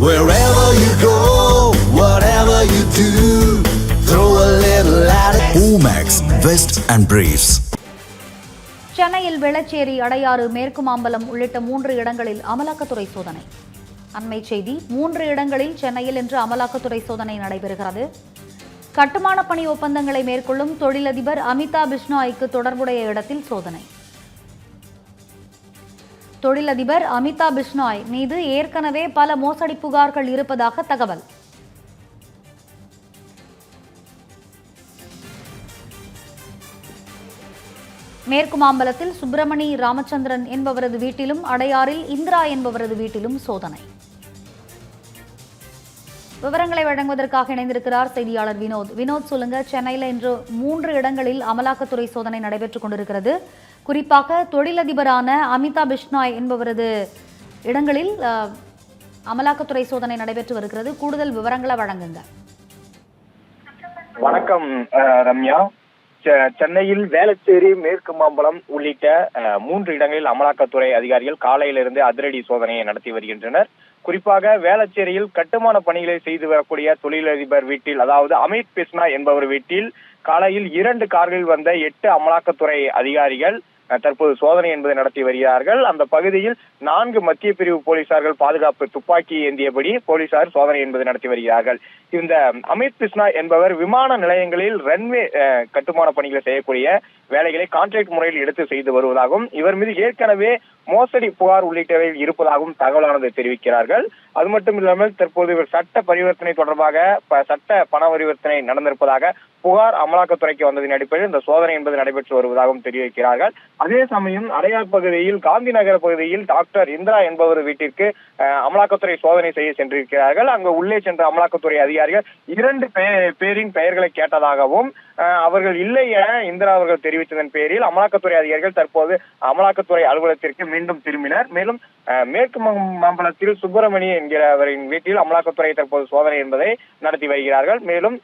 Wherever you go, whatever you do, throw a little at it. Omax, Vest and Briefs. சென்னையில் வெளச்சேரி அடையாறு மேற்கு மாம்பலம் உள்ளிட்ட மூன்று இடங்களில் அமலாக்கத்துறை சோதனை அண்மை செய்தி மூன்று இடங்களில் சென்னையில் இன்று அமலாக்கத்துறை சோதனை நடைபெறுகிறது கட்டுமான பணி ஒப்பந்தங்களை மேற்கொள்ளும் தொழிலதிபர் அமிதா பிஷ்னாய்க்கு தொடர்புடைய இடத்தில் சோதனை தொழிலதிபர் அமிதா பிஷ்னாய் மீது ஏற்கனவே பல மோசடி புகார்கள் இருப்பதாக தகவல். மேற்கு மாம்பலத்தில் சுப்பிரமணி ராமச்சந்திரன் என்பவரது வீட்டிலும் அடையாறில் இந்திரா என்பவரது வீட்டிலும் சோதனை. விவரங்களை வழங்குவதற்காக இணைந்திருக்கிறார் செய்தியாளர் வினோத். வினோத் சொல்லுங்க. சென்னையில் இன்று மூன்று இடங்களில் அமலாக்கத்துறை சோதனை நடைபெற்றுக் கொண்டிருக்கிறது. குறிப்பாக தொழிலதிபரான அமிதா பிஷ்னாய் என்பவரது இடங்களில் அமலாக்கத்துறை சோதனை நடைபெற்று வருகிறது. கூடுதல் விவரங்களை வழங்குங்க. வணக்கம் ரம்யா. சென்னையில் வேளச்சேரி மேற்கு மாம்பலம் உள்ளிட்ட மூன்று இடங்களில் அமலாக்கத்துறை அதிகாரிகள் காலையிலிருந்து அதிரடி சோதனையை நடத்தி வருகின்றனர். குறிப்பாக வேளச்சேரியில் கட்டுமான பணிகளை செய்து வரக்கூடிய தொழிலதிபர் வீட்டில் அதாவது அமித் பிஸ்னா என்பவர் வீட்டில் காலையில் இரண்டு கார்களில் வந்த எட்டு அமலாக்கத்துறை அதிகாரிகள் தற்போது சோதனை என்பதை நடத்தி வருகிறார்கள். அந்த பகுதியில் நான்கு மத்திய பிரிவு போலீசார்கள் பாதுகாப்பு துப்பாக்கி ஏந்தியபடி போலீசார் சோதனை என்பதை நடத்தி வருகிறார்கள். இந்த அமித் கிருஷ்ணா என்பவர் விமான நிலையங்களில் ரன்வே கட்டுமான பணிகளை செய்யக்கூடிய வேலைகளை கான்ட்ராக்ட் முறையில் எடுத்து செய்து வருவதாகவும் இவர் மீது ஏற்கனவே மோசடி புகார் உள்ளிட்டவை இருப்பதாகவும் தகவலானது தெரிவிக்கிறார்கள். அது மட்டும் இல்லாமல் தற்போது இவர் சட்ட பரிவர்த்தனை தொடர்பாக ப- சட்ட பண பரிவர்த்தனை நடந்திருப்பதாக புகார் அமலாக்கத்துறைக்கு வந்ததின் அடிப்படையில் இந்த சோதனை என்பது நடைபெற்று வருவதாகவும் தெரிவிக்கிறார்கள். அதே சமயம் அடையார் பகுதியில் காந்தி நகர் பகுதியில் டாக்டர் இந்திரா என்பவர் வீட்டிற்கு அஹ், அமலாக்கத்துறை சோதனை செய்ய சென்றிருக்கிறார்கள். அங்கு உள்ளே சென்ற அமலாக்கத்துறை அதிகாரிகள் இரண்டு பேரின் பெயர்களை கேட்டதாகவும் அவர்கள் இல்லை என இந்திரா அவர்கள் தெரிவித்ததன் பேரில் அமலாக்கத்துறை அதிகாரிகள் தற்போது அமலாக்கத்துறை அலுவலகத்திற்கு மீண்டும் திரும்பினர். மேலும் மேற்கு மம்- மாம்பலத்தில் சுப்பிரமணி என்கிறவரின் வீட்டில் அமலாக்கத்துறை தற்போது சோதனை என்பதை நடத்தி வருகிறார்கள். மேலும்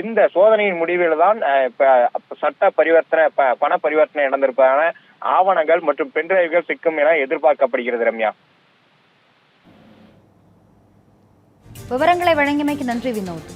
இந்த சோதனையின் முடிவில் தான் சட்ட பரிவர்த்தனை பண பரிவர்த்தனை நடந்திருப்பதான ஆவணங்கள் மற்றும் பென்டிரைவ்கள் சிக்கும் என எதிர்பார்க்கப்படுகிறது ரம்யா. விவரங்களை வழங்கியமைக்கு நன்றி வினோத்.